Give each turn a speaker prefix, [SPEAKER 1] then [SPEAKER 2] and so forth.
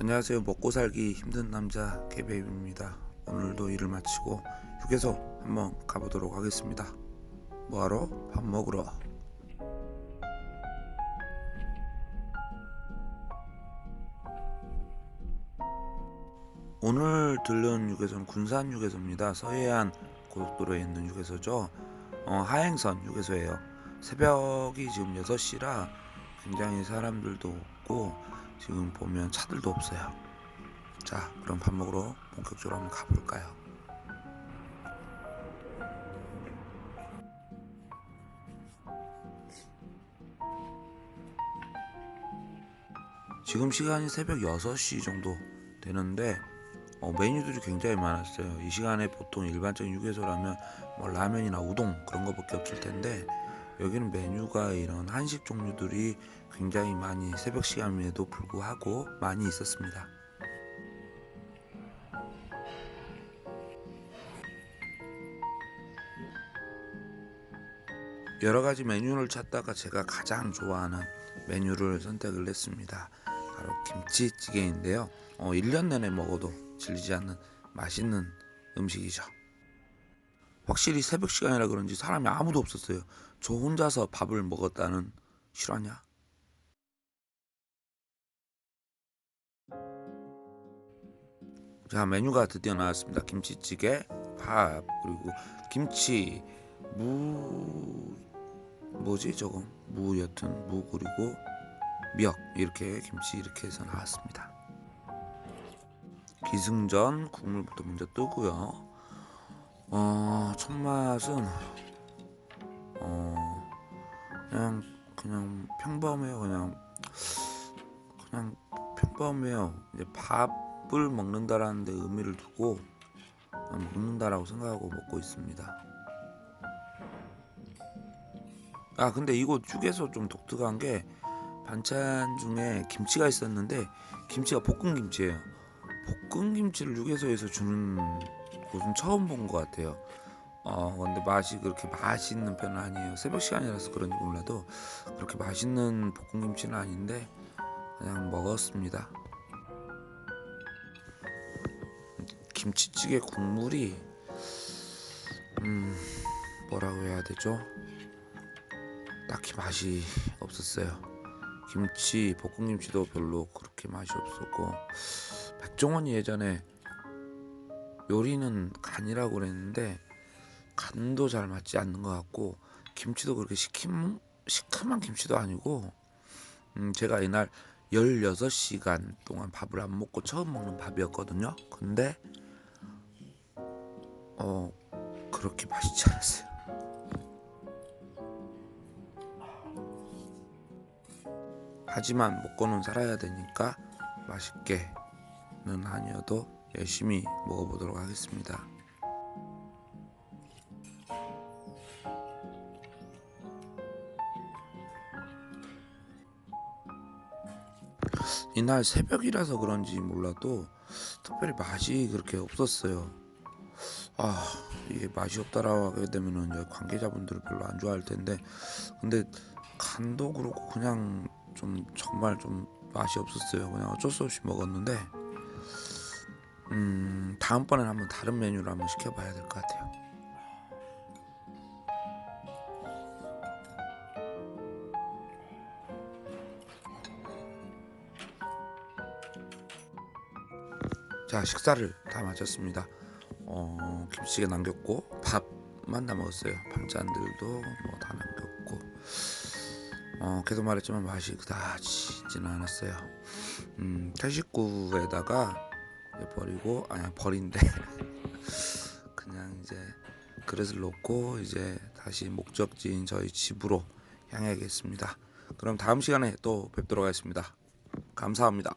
[SPEAKER 1] 안녕하세요. 먹고 살기 힘든 남자 개베입니다. 오늘도 일을 마치고 휴게소 한번 가보도록 하겠습니다. 뭐하러? 밥 먹으러. 오늘 들른 휴게소는 군산 휴게소입니다. 서해안 고속도로에 있는 휴게소죠. 어, 하행선 휴게소예요. 새벽이 지금 6시라 굉장히 사람들도 없고 지금 보면 차들도 없어요. 자, 그럼 밥 먹으러 본격적으로 한번 가볼까요? 지금 시간이 새벽 6시 정도 되는데 어, 메뉴들이 굉장히 많았어요. 이 시간에 보통 일반적인 휴게소라면 뭐 라면이나 우동 그런 거밖에 없을 텐데 여기는 메뉴가 이런 한식 종류들이 굉장히 많이 새벽 시간임에도 불구하고 많이 있었습니다. 여러 가지 메뉴를 찾다가 제가 가장 좋아하는 메뉴를 선택을 했습니다. 바로 김치찌개인데요. 어, 1년 내내 먹어도 질리지 않는 맛있는 음식이죠. 확실히 새벽 시간이라 그런지 사람이 아무도 없었어요. 저 혼자서 밥을 먹었다는 실화냐? 자 메뉴가 드디어 나왔습니다. 김치찌개, 밥 그리고 김치, 무 뭐지 저거 무 여튼 무 그리고 미역 이렇게 김치 이렇게 해서 나왔습니다. 기승전 국물부터 먼저 뜨고요. 어, 첫 맛은 어 그냥 그냥 평범해요. 그냥 그냥 평범해요. 이제 밥을 먹는다라는 데 의미를 두고 먹는다라고 생각하고 먹고 있습니다. 아 근데 이거 죽에서 좀 독특한 게 반찬 중에 김치가 있었는데 김치가 볶은 김치예요. 볶은 김치를 육에서에서 주는 곳은 처음 본 것 같아요. 어 근데 맛이 그렇게 맛있는 편은 아니에요. 새벽 시간이라서 그런지 몰라도 그렇게 맛있는 볶은 김치는 아닌데 그냥 먹었습니다. 김치찌개 국물이 음 뭐라고 해야 되죠? 딱히 맛이 없었어요. 김치 볶음김치도 별로 그렇게 맛이 없었고 백종원이 예전에 요리는 간이라고 그랬는데 간도 잘 맞지 않는 것 같고 김치도 그렇게 시큼 시큼한 김치도 아니고 음 제가 이날 16시간 동안 밥을 안 먹고 처음 먹는 밥이었거든요. 근데 어 그렇게 맛있지 않았어요. 하지만 먹고는 살아야 되니까 맛있게는 아니어도 열심히 먹어보도록 하겠습니다. 이날 새벽이라서 그런지 몰라도 특별히 맛이 그렇게 없었어요. 아 이게 맛이 없다라고 하게 되면은 관계자분들을 별로 안 좋아할 텐데 근데 간도 그렇고 그냥 좀 정말 좀 맛이 없었어요. 그냥 어쩔 수 없이 먹었는데 음 다음번엔 한번 다른 메뉴를 한번 시켜봐야 될 것 같아요. 자 식사를 다 마쳤습니다. 어, 김치찌개 남겼고 밥만 다 먹었어요. 반찬들도 뭐 다 남겼고 어, 계속 말했지만 맛이 그다지지는 않았어요. 음, 태식구에다가 이제 버리고 아니 버린데 그냥 이제 그릇을 놓고 이제 다시 목적지인 저희 집으로 향하겠습니다. 그럼 다음 시간에 또 뵙도록 하겠습니다. 감사합니다.